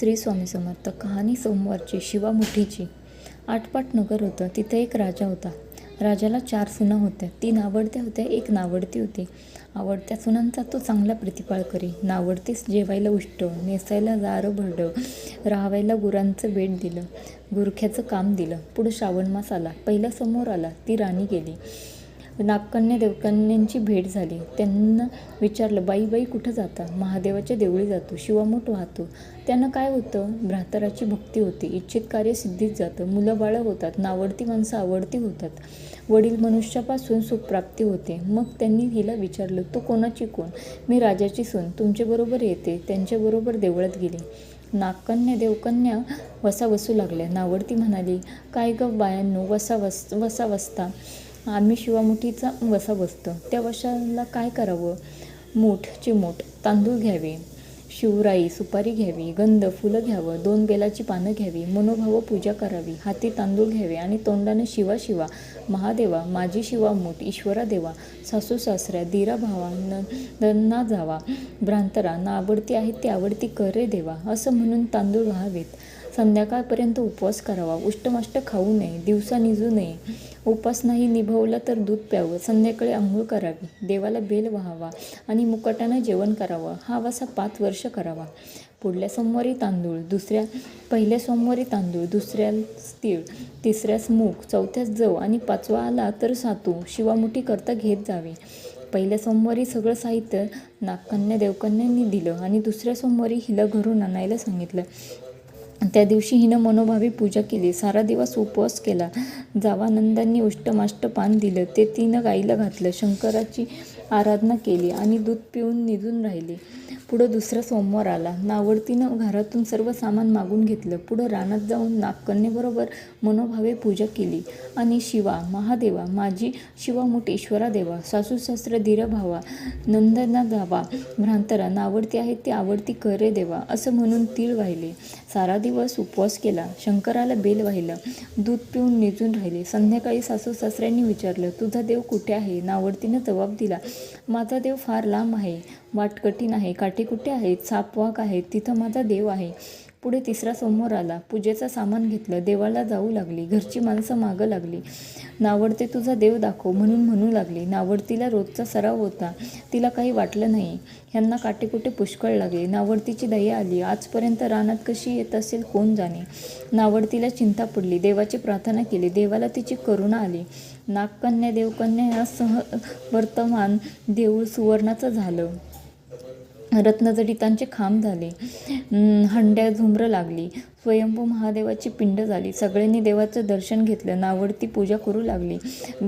श्री स्वामी समर्थ कहाणी सोमवारची शिवामुठीची. आटपाट नगर होतं तिथे एक राजा होता. राजाला चार सुना होत्या. तीन आवडत्या होत्या एक नावडती होती. आवडत्या सुनांचा तो चांगला प्रतिपाळ करी. नावडतीस जेवायला उष्ट नेसायला जारं भरडं राहावायला गुरांचं बेट दिलं गुरख्याचं काम दिलं. पुढं श्रावण मास आला. पहिला समोर आला ती राणी गेली. नागकन्या देवकन्यांची भेट झाली. त्यांना विचारलं बाई बाई कुठं जाता? महादेवाच्या देवळी जातो शिवामोठ वाहतो. त्यानं काय होतं? भ्रातराची भक्ती होती इच्छित कार्य सिद्धीत जातं. मुलं बाळं होतात नावडती माणसं आवडती होतात. वडील मनुष्यापासून सुखप्राप्ती होते. मग त्यांनी हिला विचारलं तू कोणाची कोण? मी राजाची सून तुमच्याबरोबर येते. त्यांच्याबरोबर देवळात गेली. नागकन्या देवकन्या वसा वसू लागल्या. नावडती म्हणाली काय ग बायांनो वसा वस वसा वसता आम्ही शिवामुठीचा वसा बसतो. त्या वशाला काय करावं? मूठ चिमूट तांदूळ घ्यावे शिवराई सुपारी घ्यावी गंध फुलं घ्यावं दोन बेलाची पानं घ्यावी मनोभाव पूजा करावी हाती तांदूळ घ्यावे आणि तोंडाने शिवा शिवा महादेवा माझी शिवा मूठ ईश्वरा देवा सासू सासऱ्या दिरा भावा जावा भ्रांतरा ना आवडती आहे ती आवडती करे देवा असं म्हणून तांदूळ व्हावेत. संध्याकाळपर्यंत उपवास करावा. उष्टमाष्ट खाऊ नये दिवसा निजू नये. उपवास नाही निभवला तर दूध प्यावं. संध्याकाळी आंघोळ करावी. देवाला बेल व्हावा आणि मुकटानं जेवण करावं. हा वसा पाच वर्ष करावा. पुढल्या सोमवारी तांदूळ दुसऱ्या पहिल्या सोमवारी तांदूळ दुसऱ्यास तीळ तिसऱ्यास मूग चौथ्यास जव आणि पाचवा आला तर सातू शिवामुठी करता घेत जावे. पहिल्या सोमवारी सगळं साहित्य नागकन्या देवकन्यांनी दिलं आणि दुसऱ्या सोमवारी हिला घरून आणायला सांगितलं. त्या दिवशी हिनं मनोभावी पूजा केली. सारा दिवस उपवास केला. जावानंदांनी उष्टमाष्ट पान दिलं. ते तिनं गाईला घातलं. शंकराची आराधना केली आणि दूध पिऊन निजून राहिली. पुढं दुसरा सोमवार आला. नावडतीनं घरातून सर्व सामान मागून घेतलं. पुढं रानात जाऊन नागकन्येबरोबर मनोभावे पूजा केली. आणि शिवा महादेवा माझी शिवा मुठेश्वरा देवा सासू सासरे धीर भावा नंदना गावा भ्रांतरा नावडती आहे ती आवडती करे देवा असं म्हणून तीळ वाहिले. सारा दिवस उपवास केला शंकराला बेल वाहिलं दूध पिऊन निजून राहिले. संध्याकाळी सासू सासऱ्यांनी विचारलं तुझा देव कुठे आहे? नावडतीनं जबाब दिला माझा देव फार लांब आहे वाट कठीण आहे काठी कुठे आहेत सापवाक आहेत तिथं माझा देव आहे. पुढे तिसरा समोर आला. पूजेचं सामान घेतलं. देवाला जाऊ लागली. घरची माणसं मागं लागली. नावडते तुझा देव दाखव म्हणून म्हणू लागली. नावडतीला रोजचा सराव होता. तिला काही वाटलं नाही. ह्यांना काटेकुटे पुष्कळ लागले. नावडतीची दया आली. आजपर्यंत रानात कशी येत असेल कोण जाणे? नावडतीला चिंता पडली. देवाची प्रार्थना केली. देवाला तिची करुणा आली. नागकन्या देवकन्या या सह वर्तमान देऊळ सुवर्णाचं झालं. रत्नजडितांचे खांब झाले. हंड्या झुंबरं लागली. स्वयंभू महादेवाची पिंड झाली. सगळ्यांनी देवाचं दर्शन घेतलं. नावडती पूजा करू लागली.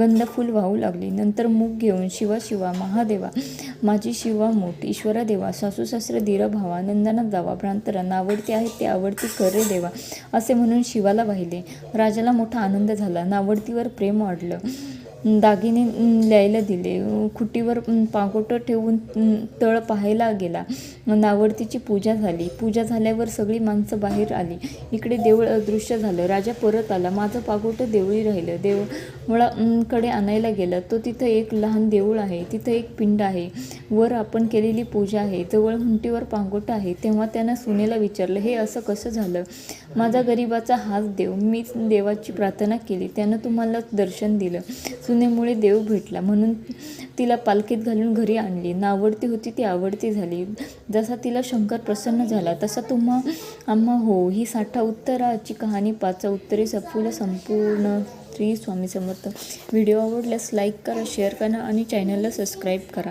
गंधफूल वाहू लागली. नंतर मूग घेऊन शिवा शिवा महादेवा माझी शिवा मूठ ईश्वरा देवा सासू धीर भावा नंदनात जावा भ्रांतरा नावडती आहे ते आवडती करे देवा असे म्हणून शिवाला वाहिले. राजाला मोठा आनंद झाला. नावडतीवर प्रेम वाढलं. दागिने ल्यायला दिले. खुटीवर पागोटं ठेवून तळ पाहायला गेला. नावडतीची पूजा झाली. पूजा झाल्यावर सगळी माणसं बाहेर आली. इकडे देवळ अदृश्य झालं. राजा परत आला. माझं पागोटं देवळी राहिलं. देवळाकडे आणायला गेलं. तो तिथं एक लहान देऊळ आहे. तिथं एक पिंड आहे. वर आपण केलेली पूजा आहे. जवळ हुंटीवर पांगोटं आहे. तेव्हा त्यानं सुनेला विचारलं हे असं कसं झालं? माझा गरिबाचा हाच देव. मीच देवाची प्रार्थना केली. त्यानं तुम्हाला दर्शन दिलं. सुनेमुळे देव भेटला. म्हणून तिला पालखीत घालून घरी आणली. नावडती होती ती आवडती झाली. जसा तिला शंकर प्रसन्न झाला तसा तुम्हा आम्हा हो. ही साठा उत्तराची कहाणी पाचा उत्तरे सफुला संपूर्ण. श्री स्वामी समर्थ. व्हिडिओ आवडल्यास लाईक करा शेअर करा आणि चॅनलला सबस्क्राईब करा.